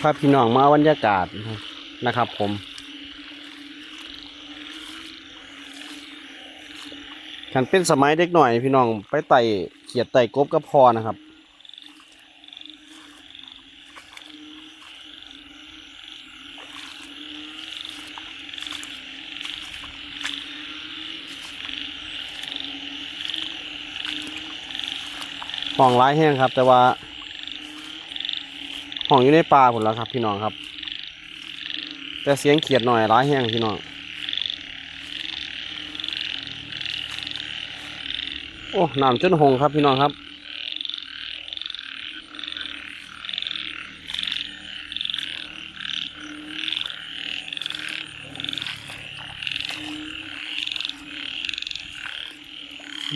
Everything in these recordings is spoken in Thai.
พาพี่น้องมาบรรยากาศนะครับ ผมขันเป็นสมัยเด็กหน่อยพี่น้องไปไต่เขียดไต่กบก็พอนะครับห้องร้ายแห้งครับ แต่ว่า ห้องอยู่ในป่าผลแล้วครับ พี่น้องครับ แต่เสียงเขียดหน่อยร้ายแห้งพี่น้องโอ้น้ำจนหงครับพี่น้องครับ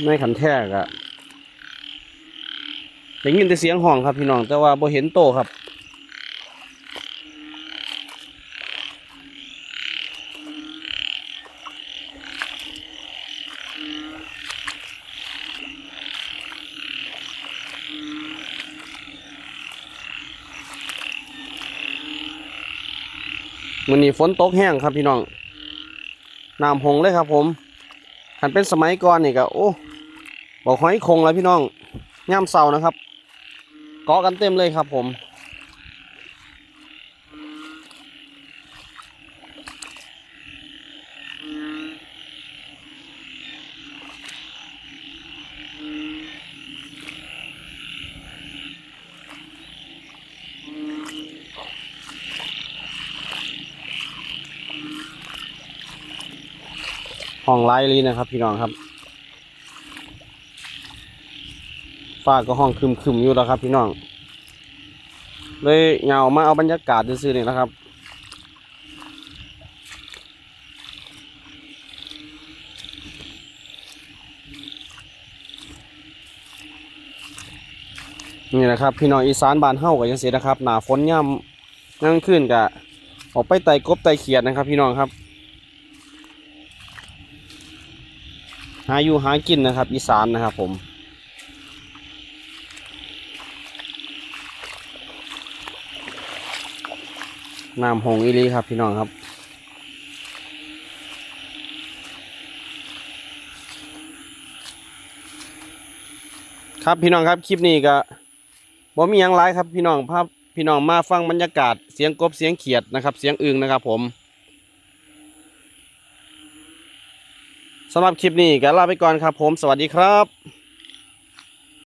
ในขันแทกอะได้ยินแต่เสียงห้องครับพี่น้อง แต่ว่าบ่เห็นโตครับ มันนี้ฝนตกแห้งครับพี่น้องน้ำหงเลยครับผมขันเป็นสมัยก่อนนี่ก็โอ้บอกหอยคงแล้วพี่น้องย่ำเสานะครับเกาะกันเต็มเลยครับผม ห้องไลายลีนะครับ พี่น้องครับฟ้าก็ห้องคึมๆอยู่แล้วครับ พี่น้อง เลยเหงามาเอาบรรยากาศซื่อๆนี่นะครับ นี่นะครับ พี่น้องอีสานบานเฮาก็ยังเสียนะครับ หนาฝนย่ำนั่งขึ้นกะออกไปไต่กบไต่เขียดนะครับ พี่น้องครับ หาอยู่หากินนะครับ อีสานนะครับผมน้ำหงอีลีครับพี่น้องครับ ครับพี่น้องครับคลิปนี้ก็บ่มีหยังไรครับพี่น้องภาพพี่น้องมาฟังบรรยากาศเสียงกบเสียงเขียดนะครับ เสียงอึงนะครับผม สำหรับคลิปนี้ก็ลาไปก่อนครับผม สวัสดีครับ